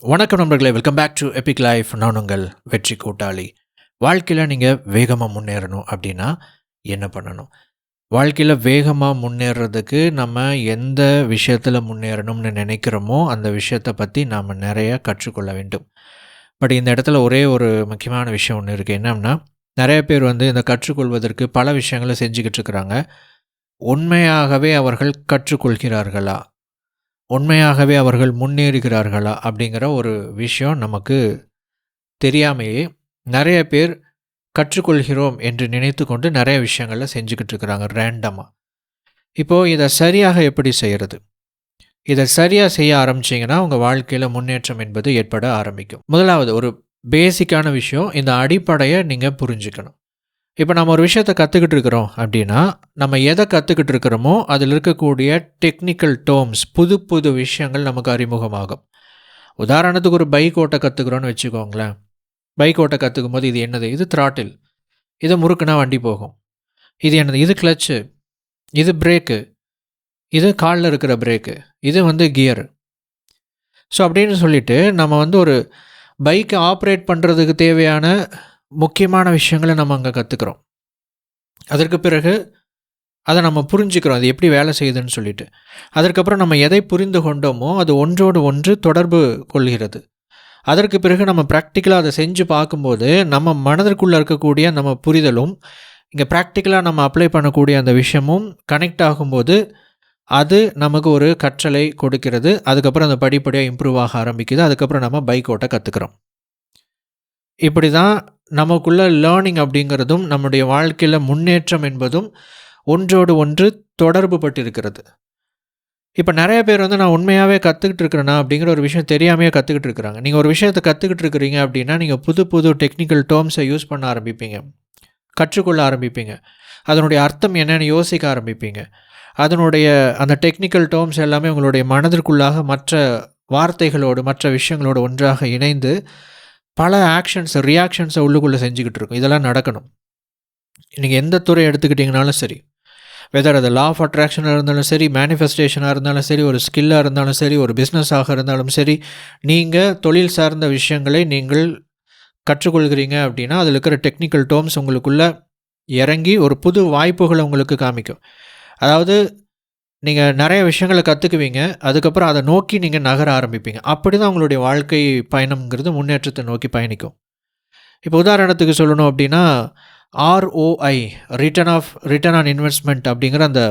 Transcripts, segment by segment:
வணக்கம் நண்பர்களே welcome back to epic life நான் உங்கள் வெற்றி கூட்டாளி. வாழ்க்கையில் நீங்கள் வேகமாக முன்னேறணும் அப்படின்னா என்ன பண்ணணும்? வாழ்க்கையில் வேகமாக முன்னேறதுக்கு நம்ம எந்த விஷயத்தில் முன்னேறணும்னு நினைக்கிறோமோ அந்த விஷயத்தை பற்றி நாம் நிறைய கற்றுக்கொள்ள வேண்டும். பட் இந்த இடத்துல ஒரே ஒரு முக்கியமான விஷயம் ஒன்று இருக்குது என்னன்னா நிறைய பேர் வந்து இந்த கற்றுக்கொள்வதற்கு பல விஷயங்களை செஞ்சுக்கிட்டு இருக்கிறாங்க. உண்மையாகவே அவர்கள் கற்றுக்கொள்கிறார்களா? உண்மையாகவே அவர்கள் முன்னேறுகிறார்களா அப்படிங்கிற ஒரு விஷயம் நமக்கு தெரியாமையே நிறைய பேர் கற்றுக்கொள்கிறோம் என்று நினைத்து கொண்டு நிறைய விஷயங்களை செஞ்சுக்கிட்டு இருக்கிறாங்க ரேண்டமாக இப்போது இதை சரியாக எப்படி செய்கிறது இதை சரியாக செய்ய ஆரம்பிச்சிங்கன்னா உங்கள் வாழ்க்கையில் முன்னேற்றம் என்பது ஏற்பட ஆரம்பிக்கும். முதலாவது ஒரு பேசிக்கான விஷயம் இந்த அடிப்படையை நீங்கள் புரிஞ்சுக்கணும். இப்போ நம்ம ஒரு விஷயத்தை கற்றுக்கிட்டு இருக்கிறோம் அப்படின்னா நம்ம எதை கற்றுக்கிட்டு இருக்கிறோமோ அதில் இருக்கக்கூடிய டெக்னிக்கல் டேர்ம்ஸ் புது புது விஷயங்கள் நமக்கு அறிமுகமாகும். உதாரணத்துக்கு ஒரு பைக் ஓட்ட கற்றுக்குறோன்னு வச்சுக்கோங்களேன். பைக் ஓட்ட கற்றுக்கும் போது இது என்னது? இது த்ராட்டில் இது முறுக்குனா வண்டி போகும். இது என்னது? இது கிளச்சு இது பிரேக்கு இது காலில் இருக்கிற பிரேக்கு இது வந்து கியர் ஸோ அப்படின்னு சொல்லிட்டு நம்ம வந்து ஒரு பைக்கை ஆப்ரேட் பண்ணுறதுக்கு தேவையான முக்கியமான விஷயங்களை நம்ம அங்கே கற்றுக்குறோம் அதற்கு பிறகு அதை நம்ம புரிஞ்சுக்கிறோம். அது எப்படி வேலை செய்யுதுன்னு சொல்லிட்டு. அதற்கப்புறம் நம்ம எதை புரிந்து கொண்டோமோ அது ஒன்றோடு ஒன்று தொடர்பு கொள்கிறது. அதற்கு பிறகு நம்ம ப்ராக்டிக்கலாக அதை செஞ்சு பார்க்கும்போது நம்ம மனதிற்குள்ளே இருக்கக்கூடிய நம்ம புரிதலும் இங்கே ப்ராக்டிக்கலாக நம்ம அப்ளை பண்ணக்கூடிய அந்த விஷயமும் கனெக்ட் ஆகும்போது அது நமக்கு ஒரு கற்றலை கொடுக்கிறது. அதுக்கப்புறம் அந்த படிப்படியாக இம்ப்ரூவ் ஆக ஆரம்பிக்குது. அதுக்கப்புறம் நம்ம பைக் ஓட்ட கற்றுக்குறோம் இப்படி தான் நமக்குள்ள லேர்னிங் அப்படிங்கிறதும் நம்முடைய வாழ்க்கையில் முன்னேற்றம் என்பதும் ஒன்றோடு ஒன்று தொடர்பு பட்டிருக்கிறது இப்போ நிறைய பேர் வந்து நான் உண்மையாகவே கற்றுக்கிட்டு இருக்கிறேன்னா அப்படிங்கிற ஒரு விஷயம் தெரியாமையே கற்றுக்கிட்டு இருக்கிறாங்க. நீங்கள் ஒரு விஷயத்தை கற்றுக்கிட்டு இருக்கிறீங்க அப்படின்னா நீங்கள் புது புது டெக்னிக்கல் டேர்ம்ஸை யூஸ் பண்ண ஆரம்பிப்பீங்க. கற்றுக்கொள்ள ஆரம்பிப்பீங்க. அதனுடைய அர்த்தம் என்னென்னு யோசிக்க ஆரம்பிப்பீங்க. அதனுடைய அந்த டெக்னிக்கல் டேர்ம்ஸ் எல்லாமே உங்களுடைய மனதிற்குள்ளாக மற்ற வார்த்தைகளோடு மற்ற விஷயங்களோடு ஒன்றாக இணைந்து பல ஆக்ஷன்ஸை ரியாக்ஷன்ஸை உள்ளுக்குள்ளே செஞ்சுக்கிட்டு இருக்கும். இதெல்லாம் நடக்கணும். நீங்கள் எந்த துறை எடுத்துக்கிட்டிங்கனாலும் சரி வெதர் அது லா ஆஃப் அட்ராக்ஷனாக இருந்தாலும் சரி மேனிஃபெஸ்டேஷனாக இருந்தாலும் சரி ஒரு ஸ்கில்லாக இருந்தாலும் சரி ஒரு பிஸ்னஸாக இருந்தாலும் சரி நீங்கள் தொழில் சார்ந்த விஷயங்களை நீங்கள் கற்றுக்கொள்கிறீங்க அப்படின்னா அதில் இருக்கிற டெக்னிக்கல் டேர்ம்ஸ் உங்களுக்குள்ளே இறங்கி ஒரு புது வாய்ப்புகளை உங்களுக்கு காமிக்கும். அதாவது நீங்கள் நிறைய விஷயங்களை கற்றுக்குவீங்க அதுக்கப்புறம் அதை நோக்கி நீங்கள் நகர ஆரம்பிப்பீங்க. அப்படி தான் உங்களுடைய வாழ்க்கை பயணம்ங்கிறது முன்னேற்றத்தை நோக்கி பயணிக்கும். இப்போ உதாரணத்துக்கு சொல்லணும் அப்படின்னா ROI return of return on investment அப்படிங்கிற அந்த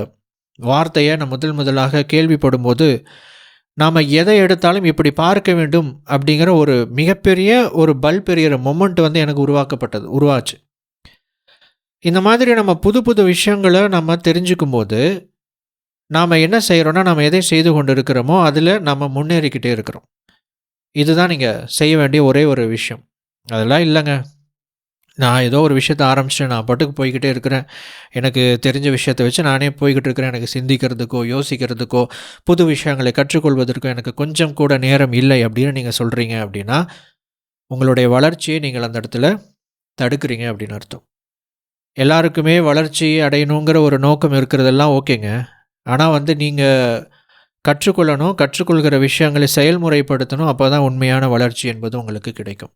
வார்த்தையை நான் முதல் முதலாக கேள்விப்படும்போது நாம் எதை எடுத்தாலும் இப்படி பார்க்க வேண்டும் அப்படிங்கிற ஒரு மிகப்பெரிய ஒரு பல்ப் பெரிய மொமெண்ட் வந்து எனக்கு உருவாக்கப்பட்டது உருவாச்சு. இந்த மாதிரி நம்ம புது புது விஷயங்களை நம்ம தெரிஞ்சுக்கும் போது நாம் என்ன செய்கிறோன்னா நம்ம எதை செய்து கொண்டு இருக்கிறோமோ அதில் நம்ம முன்னேறிக்கிட்டே இருக்கிறோம். இதுதான் நீங்கள் செய்ய வேண்டிய ஒரே ஒரு விஷயம். அதெல்லாம் இல்லைங்க. நான் ஏதோ ஒரு விஷயத்த ஆரம்பிச்சிட்டேன் நான் பாட்டுக்கு போய்கிட்டே இருக்கிறேன். எனக்கு தெரிஞ்ச விஷயத்த வச்சு நானே போய்கிட்டு இருக்கிறேன். எனக்கு சிந்திக்கிறதுக்கோ யோசிக்கிறதுக்கோ புது விஷயங்களை கற்றுக்கொள்வதற்கோ எனக்கு கொஞ்சம் கூட நேரம் இல்லை அப்படின்னு நீங்கள் சொல்கிறீங்க அப்படின்னா உங்களுடைய வளர்ச்சியை நீங்கள் அந்த இடத்துல தடுக்கிறீங்க அப்படின்னு அர்த்தம். எல்லாருக்குமே வளர்ச்சி அடையணுங்கிற ஒரு நோக்கம் இருக்கிறதெல்லாம் ஓகேங்க. ஆனால் வந்து நீங்கள் கற்றுக்கொள்ளணும் கற்றுக்கொள்கிற விஷயங்களை செயல்முறைப்படுத்தணும் அப்போ தான் உண்மையான வளர்ச்சி என்பது உங்களுக்கு கிடைக்கும்.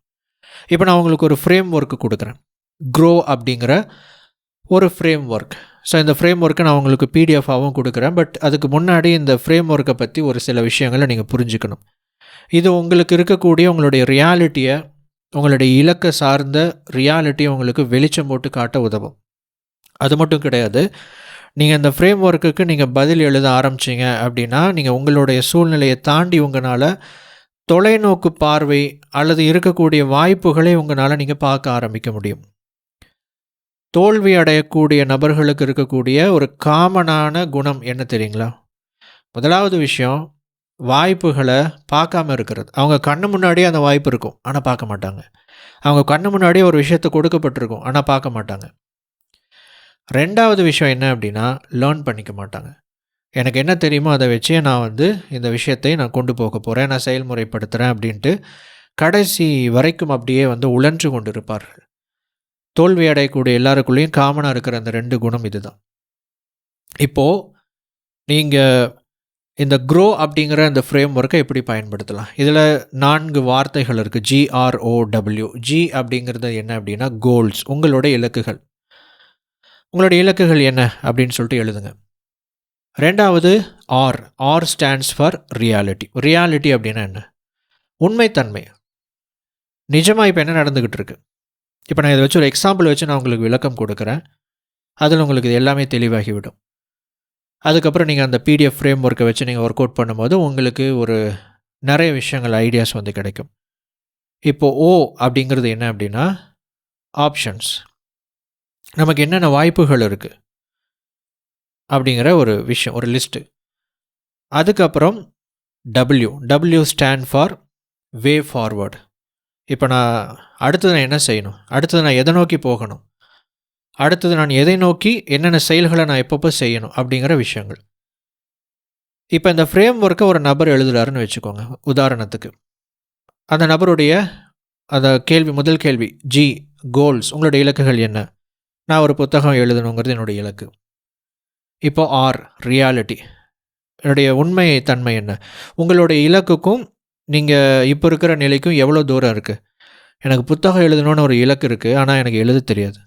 இப்போ நான் உங்களுக்கு ஒரு ஃப்ரேம் ஒர்க்கு கொடுக்குறேன். க்ரோ அப்படிங்கிற ஒரு ஃப்ரேம் ஒர்க் ஸோ இந்த ஃப்ரேம் ஒர்க்கை நான் உங்களுக்கு பிடிஎஃபாகவும் கொடுக்குறேன். பட் அதுக்கு முன்னாடி இந்த ஃப்ரேம் ஒர்க்கை பற்றி ஒரு சில விஷயங்களை நீங்கள் புரிஞ்சுக்கணும். இது உங்களுக்கு இருக்கக்கூடிய உங்களுடைய ரியாலிட்டியை உங்களுடைய இலக்கை சார்ந்த ரியாலிட்டியை உங்களுக்கு வெளிச்சம் போட்டு காட்ட உதவும். அது மட்டும் கிடையாது. நீங்கள் இந்த ஃப்ரேம் ஒர்க்குக்கு நீங்கள் பதில் எழுத ஆரம்பிச்சிங்க அப்படின்னா நீங்கள் உங்களுடைய சூழ்நிலையை தாண்டி உங்களால் தொலைநோக்கு பார்வை அல்லது இருக்கக்கூடிய வாய்ப்புகளை உங்களால் நீங்கள் பார்க்க ஆரம்பிக்க முடியும். தோல்வி அடையக்கூடிய நபர்களுக்கு இருக்கக்கூடிய ஒரு காமனான குணம் என்ன தெரியுங்களா? முதலாவது விஷயம் வாய்ப்புகளை பார்க்காம இருக்கிறது. அவங்க கண்ணு முன்னாடியே அந்த வாய்ப்பு இருக்கும். ஆனால் பார்க்க மாட்டாங்க. அவங்க கண்ணு முன்னாடியே ஒரு விஷயத்தை கொடுக்கப்பட்டிருக்கும். ஆனால் பார்க்க மாட்டாங்க. ரெண்டாவது விஷயம் என்ன அப்படின்னா லேர்ன் பண்ணிக்க மாட்டாங்க. எனக்கு என்ன தெரியுமோ அதை வச்சே நான் வந்து இந்த விஷயத்தை நான் கொண்டு போக போகிறேன் நான் செயல்முறைப்படுத்துகிறேன் அப்படின்ட்டு கடைசி வரைக்கும் அப்படியே வந்து உழன்று கொண்டு இருப்பார்கள் தோல்வி அடையக்கூடிய எல்லாருக்குள்ளேயும் காமனாக இருக்கிற அந்த ரெண்டு குணம் இதுதான். இப்போது நீங்கள் இந்த க்ரோ அப்படிங்கிற இந்த ஃப்ரேம் ஒர்க்கை எப்படி பயன்படுத்தலாம்? இதில் நான்கு வார்த்தைகள் இருக்குது ஜிஆர்ஓடபிள்யூ ஜி அப்படிங்கிறது என்ன அப்படின்னா கோல்ஸ் உங்களோட இலக்குகள். உங்களுடைய இலக்குகள் என்ன அப்படின்னு சொல்லிட்டு எழுதுங்க. ரெண்டாவது R R stands for reality reality அப்படின்னா என்ன? உண்மைத்தன்மை. நிஜமாக இப்போ என்ன நடந்துக்கிட்டு இருக்கு இப்போ நான் இதை வச்சு ஒரு எக்ஸாம்பிள் வச்சு நான் உங்களுக்கு விளக்கம் கொடுக்குறேன். அதில் உங்களுக்கு இது எல்லாமே தெளிவாகிவிடும். அதுக்கப்புறம் நீங்கள் அந்த பிடிஎஃப் ஃப்ரேம் ஒர்க்கை வச்சு நீங்கள் ஒர்க் அவுட் பண்ணும்போது உங்களுக்கு ஒரு நிறைய விஷயங்கள் ஐடியாஸ் வந்து கிடைக்கும். இப்போது ஓ அப்படிங்கிறது என்ன அப்படின்னா ஆப்ஷன்ஸ் நமக்கு என்னென்ன வாய்ப்புகள் இருக்குது அப்படிங்கிற ஒரு விஷயம் ஒரு லிஸ்ட்டு அதுக்கப்புறம் W W stand for way forward இப்போ நான் அடுத்தது நான் என்ன செய்யணும்? அடுத்தது நான் எதை நோக்கி போகணும்? அடுத்தது நான் எதை நோக்கி என்னென்ன செயல்களை நான் எப்பப்போ செய்யணும்? அப்படிங்கிற விஷயங்கள். இப்போ இந்த ஃப்ரேம் ஒர்க்கை ஒரு நபர் எழுதுறாருன்னு வச்சுக்கோங்க உதாரணத்துக்கு. அந்த நபருடைய அந்த கேள்வி முதல் கேள்வி ஜி கோல்ஸ் உங்களுடைய இலக்குகள் என்ன? நான் ஒரு புத்தகம் எழுதணுங்கிறது என்னுடைய இலக்கு. இப்போ ஆர் ரியாலிட்டி என்னுடைய உண்மை தன்மை என்ன? உங்களுடைய இலக்குக்கும் நீங்கள் இப்போ இருக்கிற நிலைக்கும் எவ்வளோ தூரம் இருக்குது எனக்கு புத்தகம் எழுதணும்னு ஒரு இலக்கு இருக்குது ஆனால் எனக்கு எழுத தெரியாது.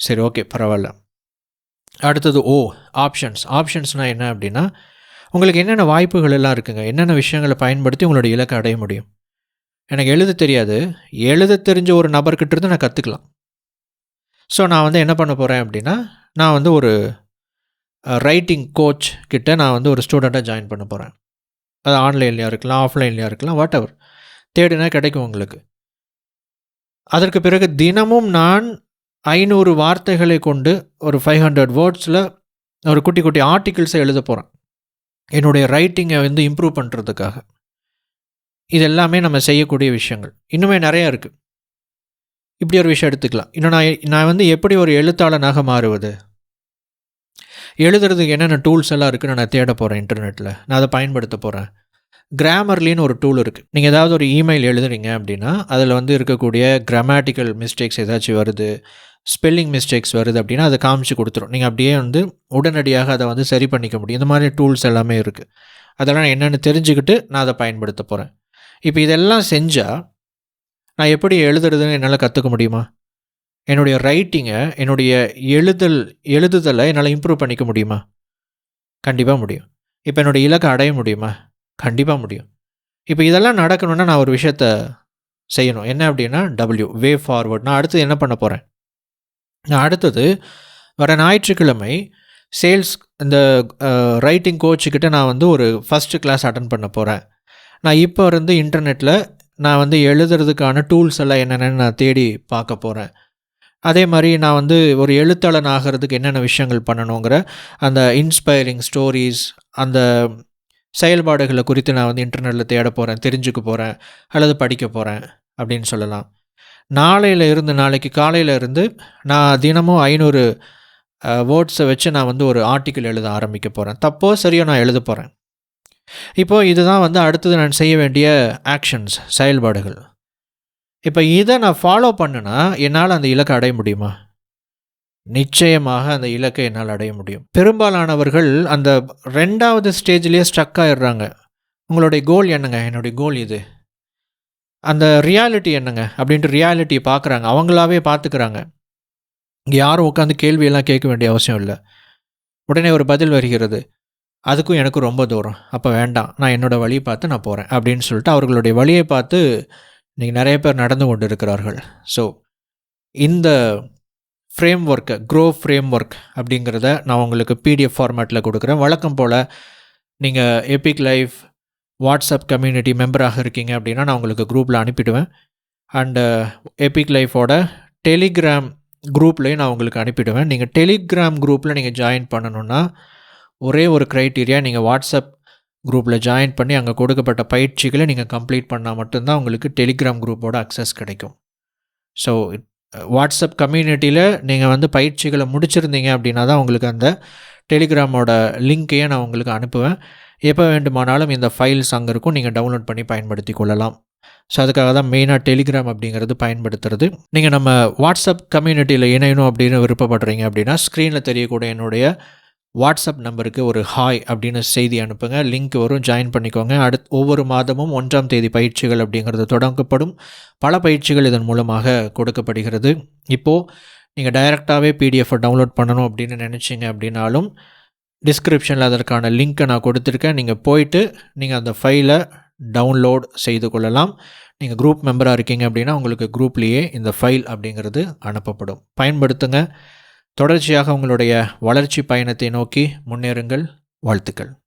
சரி ஓகே பரவாயில்ல. அடுத்தது ஓ ஆப்ஷன்ஸ் ஆப்ஷன்ஸ்னால் என்ன அப்படின்னா உங்களுக்கு என்னென்ன வாய்ப்புகள் எல்லாம் இருக்குங்க? என்னென்ன விஷயங்களை பயன்படுத்தி உங்களுடைய இலக்கை அடைய முடியும்? எனக்கு எழுத தெரியாது. எழுத தெரிஞ்ச ஒரு நபர்கிட்ட இருந்து நான் கற்றுக்கலாம் ஸோ நான் வந்து என்ன பண்ண போகிறேன் அப்படின்னா நான் வந்து ஒரு ரைட்டிங் கோச் கிட்ட நான் வந்து ஒரு ஸ்டூடெண்ட்டாக ஜாயின் பண்ண போகிறேன் அது ஆன்லைன்லையாக இருக்கலாம் ஆஃப்லைன்லையாக இருக்கலாம் வாட் எவர் தேடினா கிடைக்கும் உங்களுக்கு. அதற்கு பிறகு தினமும் நான் ஐநூறு வார்த்தைகளை கொண்டு ஒரு ஃபைவ் ஹண்ட்ரட் வேர்ட்ஸில் ஒரு குட்டி குட்டி ஆர்டிகிள்ஸை எழுத போகிறேன் என்னுடைய ரைட்டிங்கை வந்து இம்ப்ரூவ் பண்ணுறதுக்காக இது எல்லாமே நம்ம செய்யக்கூடிய விஷயங்கள். இன்னுமே நிறையா இருக்குது இப்படி ஒரு விஷயம் எடுத்துக்கலாம். இன்னும் நான் நான் வந்து எப்படி ஒரு எழுத்தாளனாக மாறுவது? எழுதுறதுக்கு என்னென்ன டூல்ஸ் எல்லாம் இருக்குன்னு நான் தேட போகிறேன் இன்டர்நெட்டில் நான் அதை பயன்படுத்த போகிறேன் கிராமர்லின்னு ஒரு டூல் இருக்குது நீங்கள் ஏதாவது ஒரு இமெயில் எழுதுறீங்க அப்படின்னா அதில் வந்து இருக்கக்கூடிய கிராமட்டிக்கல் மிஸ்டேக்ஸ் ஏதாச்சும் வருது ஸ்பெல்லிங் மிஸ்டேக்ஸ் வருது அப்படின்னா அதை காமிச்சு கொடுத்துரும். நீங்கள் அப்படியே வந்து உடனடியாக அதை வந்து சரி பண்ணிக்க முடியும். இந்த மாதிரி டூல்ஸ் எல்லாமே இருக்குது அதெல்லாம் என்னென்னு தெரிஞ்சுக்கிட்டு நான் அதை பயன்படுத்த போகிறேன் இப்போ இதெல்லாம் செஞ்சால் நான் எப்படி எழுதுறதுன்னு என்னால் கற்றுக்க முடியுமா? என்னுடைய ரைட்டிங்கை என்னுடைய எழுதல் எழுதுதலை என்னால் இம்ப்ரூவ் பண்ணிக்க முடியுமா? கண்டிப்பாக முடியும். இப்போ என்னுடைய இலக்கை அடைய முடியுமா? கண்டிப்பாக முடியும். இப்போ இதெல்லாம் நடக்கணுன்னா நான் ஒரு விஷயத்த செய்யணும். என்ன அப்படின்னா டபிள்யூ வே ஃபார்வர்ட் நான் அடுத்தது என்ன பண்ண போகிறேன் நான் அடுத்தது வர ஞாயிற்றுக்கிழமை சேல்ஸ் இந்த ரைட்டிங் கோச்சுக்கிட்ட நான் வந்து ஒரு ஃபஸ்ட்டு கிளாஸ் அட்டன் பண்ண போகிறேன் நான் இப்போ இருந்து இன்டர்நெட்டில் நான் வந்து எழுதுறதுக்கான டூல்ஸ் எல்லாம் என்னென்னு நான் தேடி பார்க்க போகிறேன் அதே மாதிரி நான் வந்து ஒரு எழுத்தாளன் ஆகிறதுக்கு என்னென்ன விஷயங்கள் பண்ணணுங்கிற அந்த இன்ஸ்பைரிங் ஸ்டோரிஸ் அந்த செயல்பாடுகளை குறித்து நான் வந்து இன்டர்நெட்டில் தேட போகிறேன் தெரிஞ்சுக்க போகிறேன் அல்லது படிக்க போகிறேன் அப்படின்னு சொல்லலாம். நாளையில் இருந்து நாளைக்கு காலையில் இருந்து நான் தினமும் ஐநூறு வேர்ட்ஸை வச்சு நான் வந்து ஒரு ஆர்டிக்கிள் எழுத ஆரம்பிக்க போகிறேன் தப்போ சரியோ நான் எழுத போகிறேன் இப்போது இதுதான் வந்து அடுத்தது நான் செய்ய வேண்டிய ஆக்ஷன்ஸ் செயல்பாடுகள். இப்போ இதை நான் ஃபாலோ பண்ணுனா என்னால் அந்த இலக்கை அடைய முடியுமா? நிச்சயமாக அந்த இலக்கை என்னால் அடைய முடியும். பெரும்பாலானவர்கள் அந்த ரெண்டாவது ஸ்டேஜ்லேயே ஸ்ட்ரக் ஆயிடுறாங்க. உங்களுடைய கோல் என்னங்க? என்னுடைய கோல் இது. அந்த ரியாலிட்டி என்னங்க? அப்படின்ட்டு ரியாலிட்டியை பார்க்குறாங்க. அவங்களாவே பார்த்துக்கிறாங்க. இங்கே யாரும் உட்காந்து கேள்வியெல்லாம் கேட்க வேண்டிய அவசியம் இல்லை. உடனே ஒரு பதில் வருகிறது. அதுக்கும் எனக்கும் ரொம்ப தூரம். அப்போ வேண்டாம் நான் என்னோடய வழியை பார்த்து நான் போகிறேன் அப்படின்னு சொல்லிட்டு அவர்களுடைய வழியை பார்த்து இன்றைக்கி நிறைய பேர் நடந்து கொண்டு இருக்கிறார்கள் ஸோ இந்த ஃப்ரேம் ஒர்க்கை க்ரோ ஃப்ரேம் ஒர்க் அப்படிங்கிறத நான் உங்களுக்கு பிடிஎஃப் ஃபார்மேட்டில் கொடுக்குறேன். வழக்கம் போல் நீங்கள் எபிக் லைஃப் வாட்ஸ்அப் கம்யூனிட்டி மெம்பராக இருக்கீங்க அப்படின்னா நான் உங்களுக்கு குரூப்பில் அனுப்பிடுவேன். அண்டு எபிக் லைஃபோட டெலிகிராம் குரூப்லேயும் நான் உங்களுக்கு அனுப்பிடுவேன். நீங்கள் டெலிகிராம் குரூப்பில் நீங்கள் ஜாயின் பண்ணணுன்னா ஒரே ஒரு க்ரைட்டீரியா நீங்கள் வாட்ஸ்அப் குரூப்பில் ஜாயின் பண்ணி அங்கே கொடுக்கப்பட்ட பயிற்சிகளை நீங்கள் கம்ப்ளீட் பண்ணால் மட்டும்தான் உங்களுக்கு டெலிகிராம் குரூப்போட அக்சஸ் கிடைக்கும். ஸோ வாட்ஸ்அப் கம்யூனிட்டியில் நீங்கள் வந்து பயிற்சிகளை முடிச்சிருந்தீங்க அப்படின்னா தான் உங்களுக்கு அந்த டெலிகிராமோட லிங்க்கையே நான் உங்களுக்கு அனுப்புவேன். எப்போ வேண்டுமானாலும் இந்த ஃபைல்ஸ் அங்கே இருக்கும். நீங்கள் டவுன்லோட் பண்ணி பயன்படுத்தி கொள்ளலாம். ஸோ அதுக்காக தான் மெயினாக டெலிகிராம் அப்படிங்கிறது பயன்படுத்துறது. நீங்கள் நம்ம வாட்ஸ்அப் கம்யூனிட்டியில் இணையணும் அப்படின்னு விருப்பப்படுறீங்க அப்படின்னா ஸ்க்ரீனில் தெரியக்கூடிய என்னுடைய வாட்ஸ்அப் நம்பருக்கு ஒரு ஹாய் அப்படின்னு செய்தி அனுப்புங்க. லிங்க் வரும். ஜாயின் பண்ணிக்கோங்க. அடுத் ஒவ்வொரு மாதமும் ஒன்றாம் தேதி பயிற்சிகள் அப்படிங்கிறது தொடங்கப்படும். பல பயிற்சிகள் இதன் மூலமாக கொடுக்கப்படுகிறது. இப்போது நீங்கள் டைரெக்டாகவே பிடிஎஃப்பை டவுன்லோட் பண்ணணும் அப்படின்னு நினச்சிங்க அப்படின்னாலும் டிஸ்கிரிப்ஷனில் அதற்கான லிங்க்கை நான் கொடுத்துருக்கேன். நீங்கள் போயிட்டு நீங்கள் அந்த ஃபைலை டவுன்லோட் செய்து கொள்ளலாம். நீங்கள் குரூப் மெம்பராக இருக்கீங்க அப்படின்னா உங்களுக்கு குரூப்லேயே இந்த ஃபைல் அப்படிங்கிறது அனுப்பப்படும். பயன்படுத்துங்க. தொடர்ச்சியாக உங்களுடைய வளர்ச்சி பயணத்தை நோக்கி முன்னேறுங்கள். வாழ்த்துக்கள்.